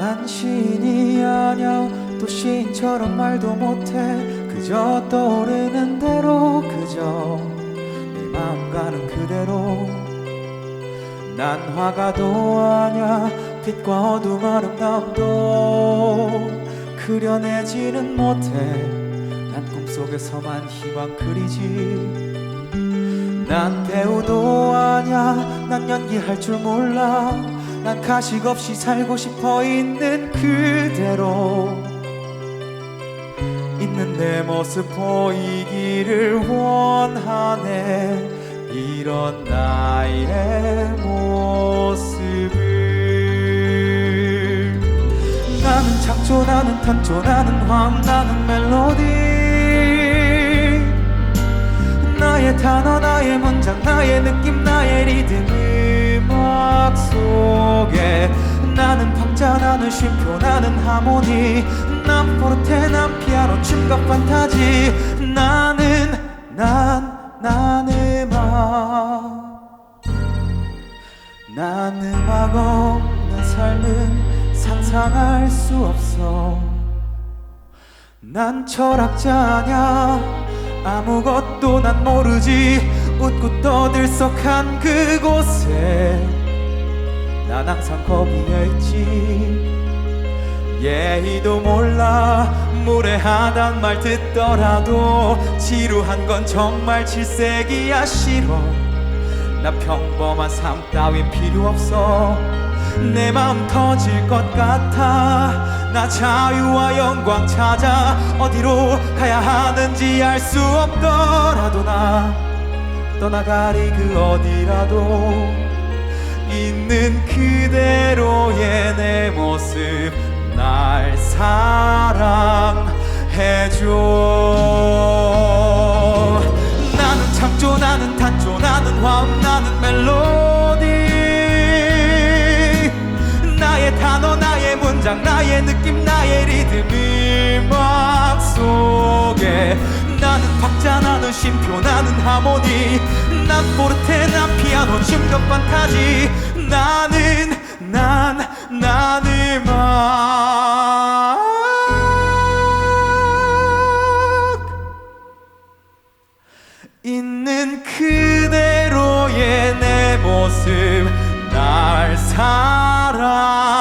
난 시인이 아냐 또 시인처럼 말도 못해. 그저 떠오르는 대로 그저 내 마음 가는 그대로. 난 화가도 아냐. 빛과 어둠 아름다움도 그려내지는 못해. 난 꿈속에서만 희망 그리지. 난 배우도 아냐. 난 연기할 줄 몰라 난 가식 없이 살고 싶어 있는 그대로. 있는 내 모습 보이기를 원하네. 이런 나의 모습을. 나는 창조 나는 탄조 나는 화음 나는 멜로디. 나의 단어 나의 문장 나의 느낌 나의 리듬 나는 쉼표 나는 하모니. 난 포르테 난 피아노 춤과 판타지. 나는 난, 난 음악. 난 음악 없는 삶은 상상할 수 없어. 난 철학자냐 아무것도 난 모르지. 웃고 떠들썩한 그곳에 난 항상 거기에 있지 예의도 몰라. 무례하단 말 듣더라도 지루한 건 정말 질색이야 싫어. 나 평범한 삶 따윈 필요 없어. 내 마음 터질 것 같아. 나 자유와 영광 찾아 어디로 가야 하는지 알 수 없더라도 나 떠나가리 그 어디라도 있는 그대로의 내 모습. 날 사랑해줘. 나는 창조 나는 탄조 나는 화음 나는 멜로디. 나의 단어 나의 문장 나의 느낌 나의 리듬 음악 속에. 나는 박자 나는 쉼표 나는 하모니. 난 포르테 난 피아노 춤과 판타지. 나는 난, 난음 있는 그대로의 내 모습 날 사랑해줘